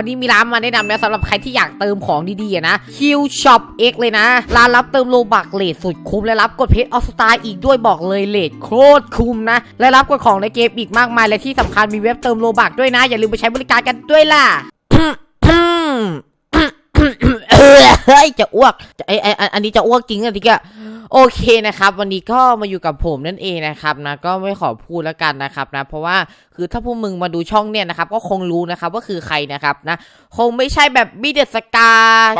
วันนี้มีร้านมาแนะนำนะสำหรับใครที่อยากเติมของดีๆอะนะ Q Shop X เลยนะ ร้านรับเติมโลบักเลทสุดคุ้มและรับกดเพชรออสตาอีกด้วยบอกเลยเลทโคตรคุ้มนะ และรับกดของในเกมอีกมากมาย และที่สำคัญมีเว็บเติมโลบักด้วยนะ อย่าลืมไปใช้บริการกันด้วยล่ะเฮ้ยจะอ้วกไอไอไออันนี้จะอ้วกจริงอะทีกะ โอเคนะครับ วันนี้ก็มาอยู่กับผมนั่นเองนะครับนะก็ไม่ขอพูดแล้วกันนะครับนะเพราะว่าคือถ้าพวกมึงมาดูช่องเนี่ยนะครับก็คงรู้นะครับว่าคือใครนะครับนะคงไม่ใช่แบบบีเดสกา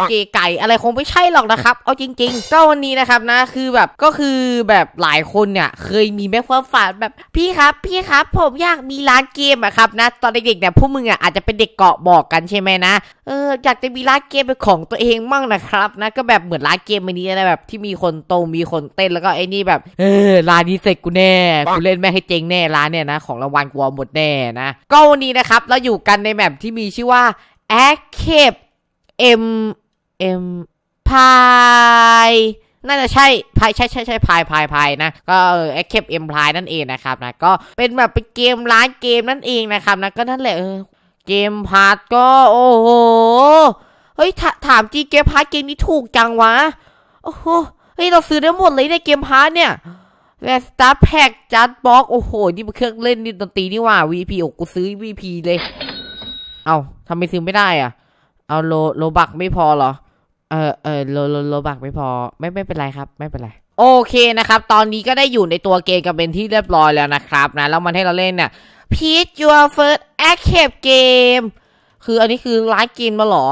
เกไก่อะไรคงไม่ใช่หรอกนะครับ เอาจริง ๆ ก็วันนี้นะครับนะคือแบบก็คือแบบหลายคนเนี่ยเคยมีแม่ความฝันแบบพี่ครับ พี่ครับ ผมอยากมีร้านเกมอะครับนะตอนเด็กๆเนี่ยพวกมึงอะอาจจะเป็นเด็กเกาะบอกกันใช่ไหมนะเอออยากจะมีร้านเกมเป็นของตัวเองมั่งนะครับนะก็แบบเหมือนร้านเกมอันนี้นะแบบที่มีคนโตมีคนเต้นแล้วก็ไอ้นี่แบบ เออร้านนี้เสร็จกูแน่กูเล่นแม่งให้เจ๊งแน่ร้านเนี่ยนะ ของรางวัลกูเอาหมดแน่นะก็วันนี้นะครับเราอยู่กันในแมปที่มีชื่อว่า a c a p M M พายน่าจะใช่พายใช่ใช่ใช่พายพายพายนะ ก็เออ a c a p M พายนั่นเองนะครับนะ ก็เป็นแบบเป็นเกมร้านเกมนั่นเองนะครับนะ ก็นั่นแหละเออเกมพาร์ทก็โอ้โห เฮ้ยถถามจริงเกมพาร์ทเกมนี้ถูกจังวะ โอ้โห เฮ้ยเราซื้อได้หมดเลยในเกมพาร์ทเนี่ยแต่สตาร์แพ็กจัดบ็อกโอ้โห นี่มันเครื่องเล่นนี่ดนตรีนี่ว่า VP โอ้กูซื้อ VP เลย เอาทำไมซื้อไม่ได้อะ เอาโลโลบักไม่พอเหรอ เออเออโลโลโลบักไม่พอ ไม่ไม่เป็นไรครับ ไม่เป็นไรโอเคนะครับ ตอนนี้ก็ได้อยู่ในตัวเกมกันเป็นที่เรียบร้อยแล้วนะครับนะ แล้วมันให้เราเล่นเนี่ย Peach Your First Arcade Game คืออันนี้คือร้านเกมมาเหรอ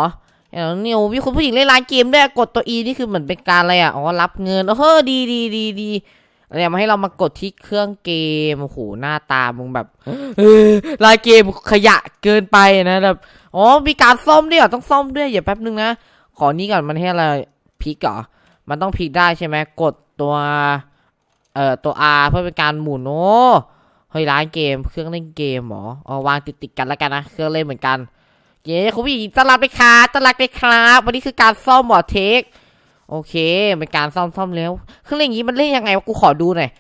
เดี๋ยวนิวมีคุณผู้หญิงเล่นร้านเกมด้วยกดตัว E นี่คือเหมือนเป็นการอะไรอะ อ๋อ รับเงินโอ้โหดีดีดีดีเนี่ยมาให้เรามากดที่เครื่องเกม โอ้โห หน้าตามึงแบบร้านเกมขยะเกินไปนะแบบ อ๋อ มีการซ่อมด้วยต้องซ่อมด้วย อย่าแป๊บนึงนะ ขอนี้ก่อน มันให้อะไรพลิกเหรอ มันต้องพลิกได้ใช่ไหม กดตัว เอ่อ ตัว R เพื่อเป็นการหมุนโอ้เฮ้ยร้านเกม เครื่องเล่นเกมหรอ อ๋อ วางติดติดกันแล้วกันนะ เครื่องเล่นเหมือนกัน เย้คุณผู้หญิงต้อนรับเลยครับต้อนรับเลยครับวันนี้คือการซ่อมหมอเทค โอเคเป็นการซ่อมซ่อมแล้วเครื่องเล่นอย่างนี้มันเล่นยังไงวะกูขอดูหน่อย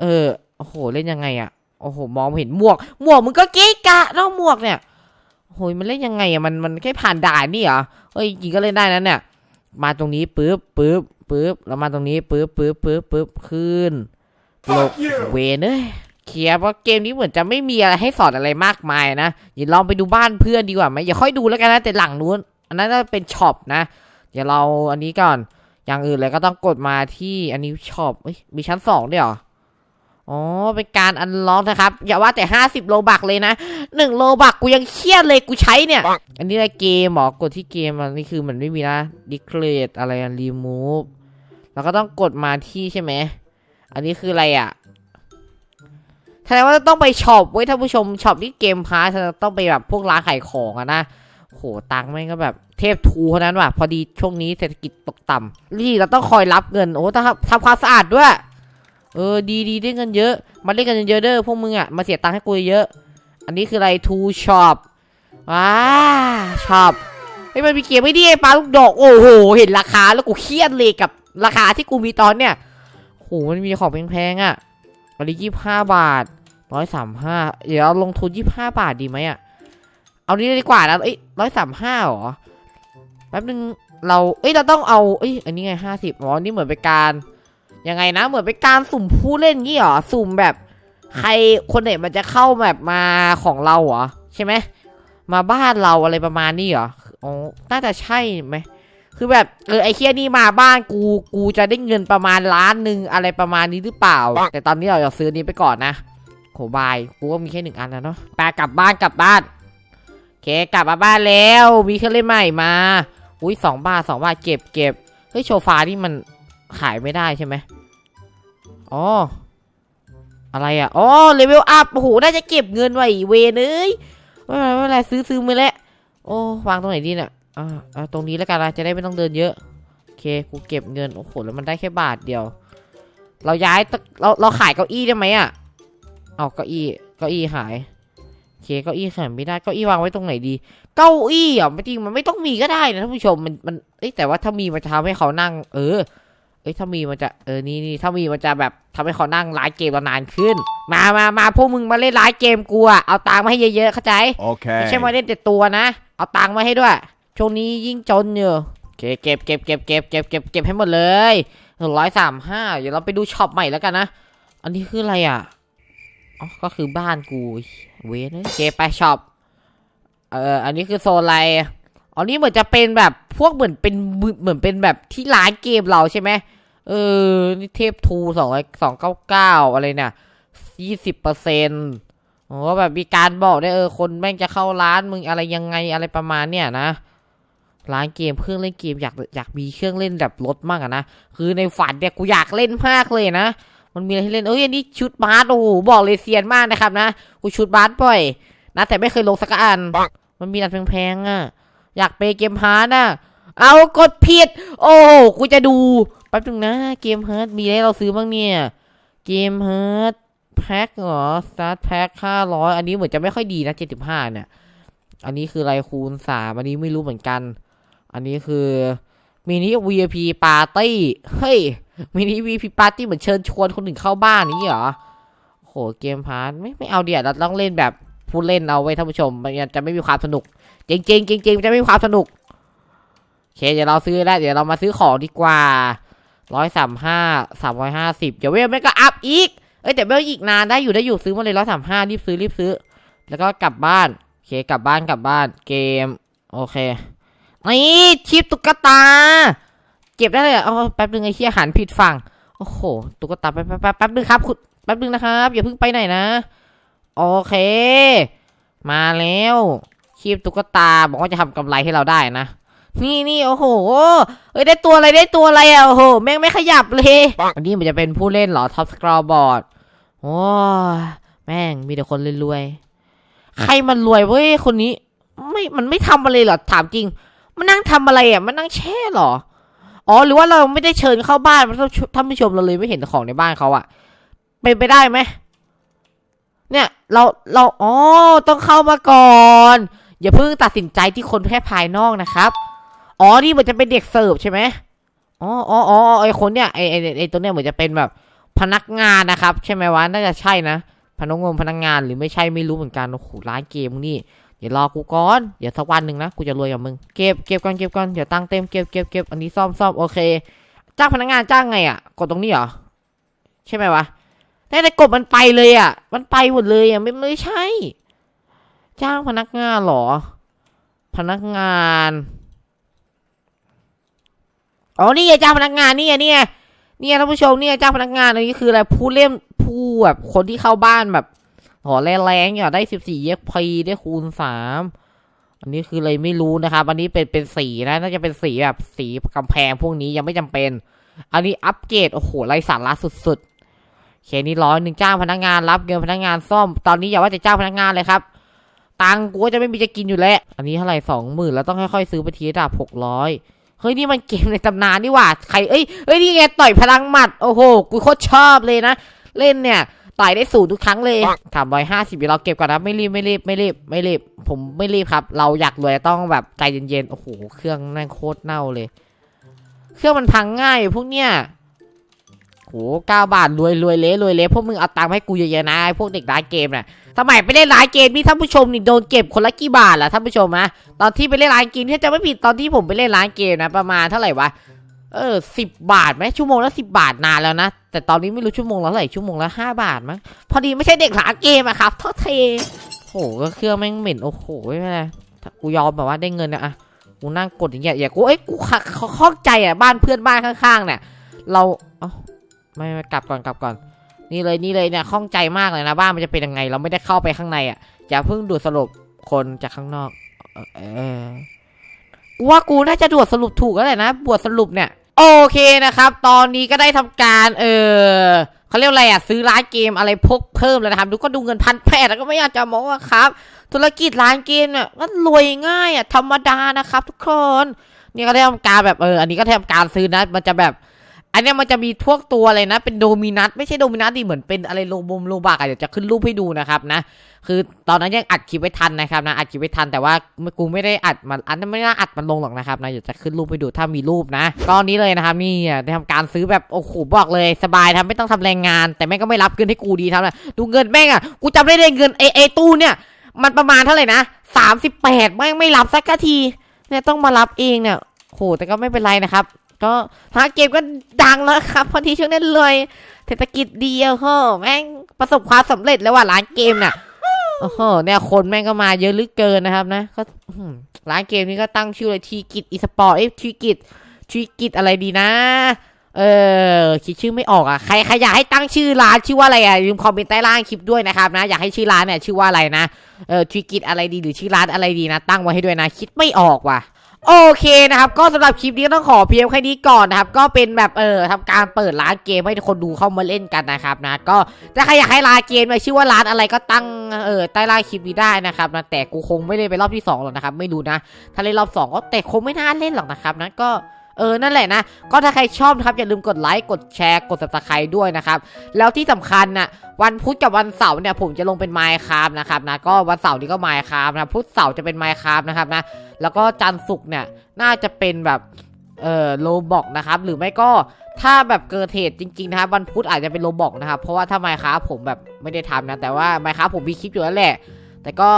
เออโอ้โหเล่นยังไงอะโอ้โหมองไม่เห็นหมวก หมวกมึงก็เก๊กะเนอกหมวกเนี่ยโอ้ยมันเล่นยังไงอะมันมันแค่ผ่านด่านนี่เหรอเอ้ยจริงก็เล่นได้นั้นเนี่ย มาตรงนี้ปึ๊บปึ๊บปึ๊บแล้วมาตรงนี้ปึ๊บปึ๊บปึ๊บปึ๊บขึ้นลงเวนเอ้ย เคลียร์เพราะเกมนี้เหมือนจะไม่มีอะไรให้สอนอะไรมากมายนะอย่าลองไปดูบ้านเพื่อนดีกว่าไหมอย่าค่อยดูแล้วกันนะแต่หลังนู้นอันนั้นจะเป็นช็อปนะเดี๋ยวเราอันนี้ก่อน อย่างอื่นเลยก็ต้องกดมาที่อันนี้ช็อปเอ้ยมีชั้นสองด้วยเหรออ๋อเป็นการอันล็อกนะครับ อย่าว่าแต่ห้าสิบโลบักเลยนะหนึ่งโลบักกูยังเครียดเลยกูใช้เนี่ย อันนี้อะไรเกมหรอกดที่เกมอันนี้คือมันไม่มีนะ declare อะไรอะ remove แล้วก็ต้องกดมาที่ใช่ไหมอันนี้คืออะไรอะ แสดงว่าต้องไปช็อปไว้ยท่านผู้ชมช็อปที่เกมพาร์ทต้องไปแบบพวกร้านขายของอะนะโหตังค์แม่งก็แบบเทพทูเท่านั้นว่ะพอดีช่วงนี้เศรษฐกิจตกต่ำนี่เราต้องคอยรับเงินโอ้ต้องทำทำความสะอาดด้วย เออดีดีได้เงินเยอะ มาเล่นกันเยอะเด้อพวกมึงอะมาเสียตังค์ให้กูเยอะ อันนี้คืออะไรทูช็อปว้าช็อปไอ้มันมีเกมไม่ดีไอ้ปลาลูกดอกโอ้โหเห็นราคาแล้วกูเครียดเลยกับราคาที่กูมีตอนเนี้ยโหมันมีของแพงๆอะอันนี้ยี่ห้าบาท ร้อยสามห้าเดี๋ยวเราลงทุนยี่ห้าบาทดีไหมอะ เอานี้ดีกว่านะเอ้ยร้อยสามห้าหรอ แป๊บนึงเรา เอ้ย เราต้องเอา เอ้ย อันนี้ไงห้าสิบอ๋อ นี่เหมือนเป็นการ ยังไงนะ เหมือนเป็นการสุ่มผู้เล่นงี้เหรอ สุ่มแบบ ใครคนไหนมันจะเข้าแบบมาของเราเหรอ ใช่ไหม มาบ้านเราอะไรประมาณนี้เหรอ อ๋อ น่าจะใช่ไหม คือแบบ เออ ไอเคียนี่มาบ้านกู กูจะได้เงินประมาณล้านหนึ่งอะไรประมาณนี้หรือเปล่า แต่ตอนนี้เราจะซื้อนี้ไปก่อนนะ โหบายกูก็มีแค่หนึ่งอันแล้วเนาะไปกลับบ้านกลับบ้านโอเคกลับมาบ้านแล้ว มีเครื่องเล่นใหม่มา อุ้ยสองบาทสองบาทเก็บเก็บเฮ้ยโชฟานี่มันขายไม่ได้ใช่ไหมอ๋ออะไรอะอ๋อเลเวลอัพโอ้โหน่าจะเก็บเงินไว้เวนเอ้ยไม่เป็นไรไม่เป็นไรซื้อซื้อมาแล้วโอ้วางตรงไหนดีเนี่ยอ่าอ่าตรงนี้แล้วกันนะจะได้ไม่ต้องเดินเยอะโอเคกูเก็บเงินโอ้โหแล้วมันได้แค่บาทเดียว เราย้ายตะเราเราขายเก้าอี้ได้ไหมอะ เอาเก้าอี้เก้าอี้หายโอเคเก้าอี้ขายไม่ได้เก้าอี้วางไว้ตรงไหนดี เก้าอี้อะไม่จริงมันไม่ต้องมีก็ได้นะท่านผู้ชมมันมันเอ้ยแต่ว่าถ้ามีมันจะทำให้เขานั่ง เออ เอ้ยถ้ามีมันจะเออนี่นี่ถ้ามีมันจะแบบทำให้เขานั่งไลฟ์เกมเรานานขึ้น มามามาพวกมึงมาเล่นไลฟ์เกมกูอะเอาตังค์มาให้เยอะๆเข้าใจไม่ Okay. ใช่มาเล่นแต่ตัวนะเอาตังค์มาให้ด้วยช่วงนี้ยิ่งจนอยู่โอเคเก็บเก็บเก็บเก็บเก็บเก็บเก็บให้หมดเลยหนึ่งร้อยสามห้าเดี๋ยวเราไปดูช็อปใหม่แล้วกันนะอันนี้คืออะไรอะ อ๋อก็คือบ้านกู เว้ยโอเคไปช็อปเอ่ออันนี้คือโซนอะไรอ๋อนี่เหมือนจะเป็นแบบพวกเหมือนเป็นเหมือนเป็นแบบที่ร้านเกมเราใช่ไหมเออนี่เทพทูสองร้อยสองเก้าเก้าอะไรเนี่ยยี่สิบเปอร์เซ็นต์โอ้แบบมีการบอกได้เออคนแม่งจะเข้าร้านมึงอะไรยังไงอะไรประมาณเนี่ยนะ ร้านเกมเครื่องเล่นเกมอยากอยากมีเครื่องเล่นแบบรถมากอะนะ คือในฝันเนี่ยกูอยากเล่นมากเลยนะ มันมีอะไรให้เล่นเอ้ยอันนี้ชุดบาสโอ้โหบอกเลยเซียนมากนะครับนะกูชุดบาสบ่อย นะแต่ไม่เคยลงสักอัน มันมีอันแพงๆอะ อยากไปเกมฮาร์ดอะ เอากดผิด โอ้โหกูจะดูแป๊บนึงนะ เกมฮาร์ดมีอะไรให้เราซื้อบ้างเนี่ย เกมฮาร์ดแพ็คเหรอสตาร์ทแพ็คห้าร้อยอันนี้เหมือนจะไม่ค่อยดีนะเจ็ดสิบห้าเนี่ย อันนี้คืออะไรคูณสามอันนี้ไม่รู้เหมือนกัน อันนี้คือมินิ VIP ปาร์ตี้เฮ้ย มินิ VIP ปาร์ตี้เหมือนเชิญชวนคนอื่นเข้าบ้านนี้เหรอโหเกมพาร์ทไม่ไม่เอาเดี๋ยวเราต้องเล่นแบบผู้เล่นเอาไว้ท่านผู้ชมมันจะไม่มีความสนุก จริงจริงจริงจะไม่มีความสนุกโอเคเดี๋ยวเราซื้อแล้วเดี๋ยวเรามาซื้อของดีกว่าร้อยสามห้าสามร้อยห้าสิบเดี๋ยวเวลไม่ก็อัพอีกเอ้ยแต่เวลอีกนานได้อยู่ได้อยู่ซื้อมาเลยร้อยสามห้ารีบซื้อรีบซื้อ แล้วก็กลับบ้านโอเคกลับบ้านกลับบ้านเกม โอเคนี่ชิปตุ๊กตา เก็บได้เลยเอาแป๊บนึงไอ้เหี้ยหันผิดฝั่ง โอ้โห ตุ๊กตาแป๊บแป๊บแป๊บแป๊บนึงครับคุณแป๊บนึงนะครับ อย่าเพิ่งไปไหนนะ โอเค มาแล้วคีบตุ๊กตาบอกว่าจะทำกำไรให้เราได้นะ นี่นี่โอ้โห เอ้ยได้ตัวอะไรได้ตัวอะไรอะโอ้โห แม่งไม่ขยับเลย อันนี้มันจะเป็นผู้เล่นเหรอท็อปสกรอบอร์ดโอ้แม่งมีแต่คนรวยๆ ใครมันรวยเว้ยคนนี้ ไม่ มันไม่ทำอะไรเหรอถามจริง มันนั่งทำอะไรอะ มันนั่งแช่หรอ อ๋อหรือว่าเราไม่ได้เชิญเข้าบ้านท่านท่านผู้ชมเราเลยไม่เห็นของในบ้านเขาอะเป็นไปได้ไหมเนี่ยเราเราอ๋อต้องเข้ามาก่อน อย่าเพิ่งตัดสินใจที่คนแค่ภายนอกนะครับ อ๋อนี่เหมือนจะเป็นเด็กเสิร์ฟใช่ไหมอ๋ออ๋ออ๋อไอคนเนี่ยไอไอไอตัวเนี่ยเหมือนจะเป็นแบบ พนักงานนะครับ ใช่ไหมวะน่าจะใช่นะพนักงานพนักงานหรือไม่ใช่ไม่รู้เหมือนกันโอ้โหร้านเกมนี่ เดี๋ยวรอกูก่อนเดี๋ยวสักวันหนึ่งนะกูจะรวยกับมึงเก็บเก็บก่อนเก็บก่อนเดี๋ยวตังเต็มเก็บเก็บเก็บอันนี้ซ่อมซ่อมโอเคจ้างพนักงานจ้างไงอะกดตรงนี้เหรอใช่ไหมวะแต่แต่กบมันไปเลยอะ มันไปหมดเลยอะไม่ไม่ใช่ จ้างพนักงานหรอ พนักงานอ๋อนี่ไงจ้างพนักงานนี่ไงนี่ไงนี่ไงท่านผู้ชมนี่ไงจ้างพนักงานอันนี้คืออะไรผู้เล่นผู้แบบคนที่เข้าบ้านแบบ หอแรงๆอย่าได้สิบสี่เย็กพีได้คูณสามอันนี้คืออะไรไม่รู้นะครับ อันนี้เป็นเป็นสีนะน่าจะเป็นสีแบบสีกำแพงพวกนี้ยังไม่จำเป็น อันนี้อัปเกรดโอ้โหไรสาระสุดๆเคนี่ร้อยหนึ่งจ้างพนักงานรับเงินพนักงานซ่อม ตอนนี้อย่าว่าจะจ้างพนักงานเลยครับ ตังกูก็จะไม่มีจะกินอยู่แล้ว อันนี้เท่าไหร่สองหมื่นแล้วต้องค่อยๆซื้อไปทีระดับหกร้อยเฮ้ยนี่มันเกมในตำนานนี่หว่าใครเอ้ยเอ้ยนี่ไงต่อยพลังหมัดโอ้โหกูโคตรชอบเลยนะ เล่นเนี่ย ต่อยได้สูงทุกครั้งเลยถามร้อยห้าสิบเราเก็บก่อนนะไม่รีบไม่รีบไม่รีบไม่รีบ ผมไม่รีบครับ เราอยากรวยต้องแบบใจเย็นๆ โอ้โห เครื่องนั่งโคตรเน่าเลย เครื่องมันพังง่ายพวกเนี้ยโหเก้าบาทรวยรวยเละรวยเละพวกมึงเอาตังค์ให้กูเยอะๆนะไอ้พวกเด็กร้านเกมน่ะสมัยไปเล่นร้านเกมนี่ท่านผู้ชมนี่โดนเก็บคนละกี่บาทล่ะท่านผู้ชมนะตอนที่ไปเล่นร้านเกมที่จะไม่ผิดตอนที่ผมไปเล่นร้านเกมนะประมาณเท่าไหร่วะเออสิบบาทไหมชั่วโมงละสิบาทนานแล้วนะ แต่ตอนนี้ไม่รู้ชั่วโมงละเท่าไหร่ชั่วโมงละห้าบาทมั้งพอดีไม่ใช่เด็กร้านเกมอะครับโทษเทโหก็เครื่องแม่งเหม็นโอ้โหไม่เป็นไรกูยอมแบบว่าได้เงินนะอะกูนั่งกดอย่างเงี้ยอย่ากูเอ้ยกูข้องใจอะบ้านเพื่อนบ้านข้างๆเนี่ยเราเอ้าไม่ไม่กลับก่อนกลับก่อน นี่เลยนี่เลยเนี่ยข้องใจมากเลยนะบ้านมันจะเป็นยังไง เราไม่ได้เข้าไปข้างในอะอย่าเพิ่งดูดสรุปคนจากข้างนอกเออเออกูว่ากูน่าจะดูดสรุปถูกแล้วแหละนะบวดสรุปเนี่ย โอเคนะครับ ตอนนี้ก็ได้ทำการเออเขาเรียกอะไรอะซื้อร้านเกมอะไรพกเพิ่มแล้วนะครับดูก็ดูเงินพันแปดแล้วก็ไม่อยากจะมองว่าครับ ธุรกิจร้านเกมเนี่ยก็รวยง่ายอะธรรมดานะครับ ทุกคน นี่ก็ได้ทำการแบบเอออันนี้ก็ได้ทำการซื้อนะมันจะแบบ อันเนี้ยมันจะมีพวกตัวอะไรนะ เป็นโดมินัทไม่ใช่โดมินัทดิเหมือนเป็นอะไรโลบมโลบากอะเดี๋ยวจะขึ้นรูปให้ดูนะครับนะ คือตอนนั้นยังอัดคลิปไว้ทันนะครับนะอัดคลิปไว้ทันแต่ว่ากูไม่ได้อัดมันอันนั้นไม่น่าอัดมันลงหรอกนะครับนะเดี๋ยวจะขึ้นรูปให้ดูถ้ามีรูปนะก็นี้เลยนะครับนี่ได้ทำการซื้อแบบโอ้โหบอกเลยสบายทำไม่ต้องทำแรงงาน แต่แม่งก็ไม่รับเงินให้กูดีทำนะดูเงินแม่งอะกูจำได้เลยเงินเอเอตู้เนี่ย มันประมาณเท่าไหร่นะสามสิบแปดไม่งไม่รับสักทีเนี่ยต้องมารับเองเนี่ยโหแต่ก็ไม่เป็นไรนะครับ ก็ร้านเกมก็ดังแล้วครับพอดีช่วงนั้นเลยเศรษฐกิจดีอะโหแม่งประสบความสำเร็จแล้วว่าร้านเกมน่ะโอ้โหเนี่ยคนแม่งก็มาเยอะลือเกินนะครับนะก็ร้านเกมนี้ก็ตั้งชื่อเลยทีกิจอีสปอร์ตเอ้ทีกิจทีกิจอะไรดีนะ เออคิดชื่อไม่ออกอะใครใครอยากให้ตั้งชื่อร้านชื่อว่าอะไรอะลืมคอมเมนต์ใต้ล่างคลิปด้วยนะครับนะอยากให้ชื่อร้านเนี่ยชื่อว่าอะไรนะเออทีกิจอะไรดีหรือชื่อร้านอะไรดีนะ ตั้งไว้ให้ด้วยนะ คิดไม่ออกว่ะ โอเคนะครับ ก็สำหรับคลิปนี้ก็ต้องขอเพียงแค่นี้ก่อนนะครับ ก็เป็นแบบเออทำการเปิดร้านเกมให้คนดูเข้ามาเล่นกันนะครับนะ ก็ถ้าใครอยากให้ร้านเกมเนี่ยชื่อว่าร้านอะไรก็ตั้งเออใต้ล่างคลิปนี้ได้นะครับนะแต่กูคงไม่ได้ไปรอบที่สองหรอกนะครับ ไม่รู้นะ ถ้าเล่นรอบสองก็แต่คงไม่น่าเล่นหรอกนะครับนะก็เออ นั่นแหละนะ ก็ถ้าใครชอบครับ อย่าลืมกดไลค์ กดแชร์ กด subscribe ด้วยนะครับ แล้วที่สำคัญน่ะ วันพุธกับวันเสาร์เนี่ยผมจะลงเป็นไมค์คามนะครับนะ ก็วันเสาร์นี้ก็ไมค์คามนะ พุธเสาร์จะเป็นไมค์คามนะครับนะ แล้วก็จันทร์ศุกร์เนี่ยน่าจะเป็นแบบเอ่อโลบอกนะครับหรือไม่ก็ถ้าแบบเกิดเหตุจริงๆนะครับวันพุธอาจจะเป็นโลบอกนะครับเพราะว่าถ้าไมค์ครับผมแบบไม่ได้ทำนะแต่ว่าไมค์ครับผมมีคลิปอยู่แล้วแหละ แต่ก็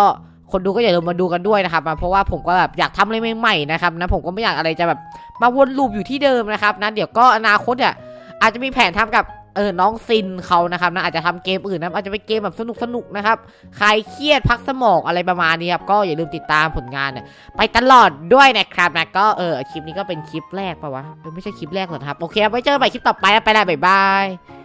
คนดูก็อย่าลืมมาดูกันด้วยนะครับเพราะว่าผมก็แบบอยากทำอะไรใหม่ๆนะครับนะผมก็ไม่อยากอะไรจะแบบมาวนลูปอยู่ที่เดิมนะครับนะเดี๋ยวก็อนาคตเนี่ยอาจจะมีแผนทำกับ เออน้องซินเขานะครับนะอาจจะทำเกมอื่นนะอาจจะเป็นเกมแบบสนุกสนุกนะครับใครเครียดพักสมองอะไรประมาณนี้ครับก็อย่าลืมติดตามผลงานเนี่ยไปตลอดด้วยนะครับนะก็เออคลิปนี้ก็เป็นคลิปแรกปะวะไม่ใช่คลิปแรกหรอกครับโอเคไว้เจอกันใหม่คลิปต่อไปแล้วไปแล้วบ๊ายบาย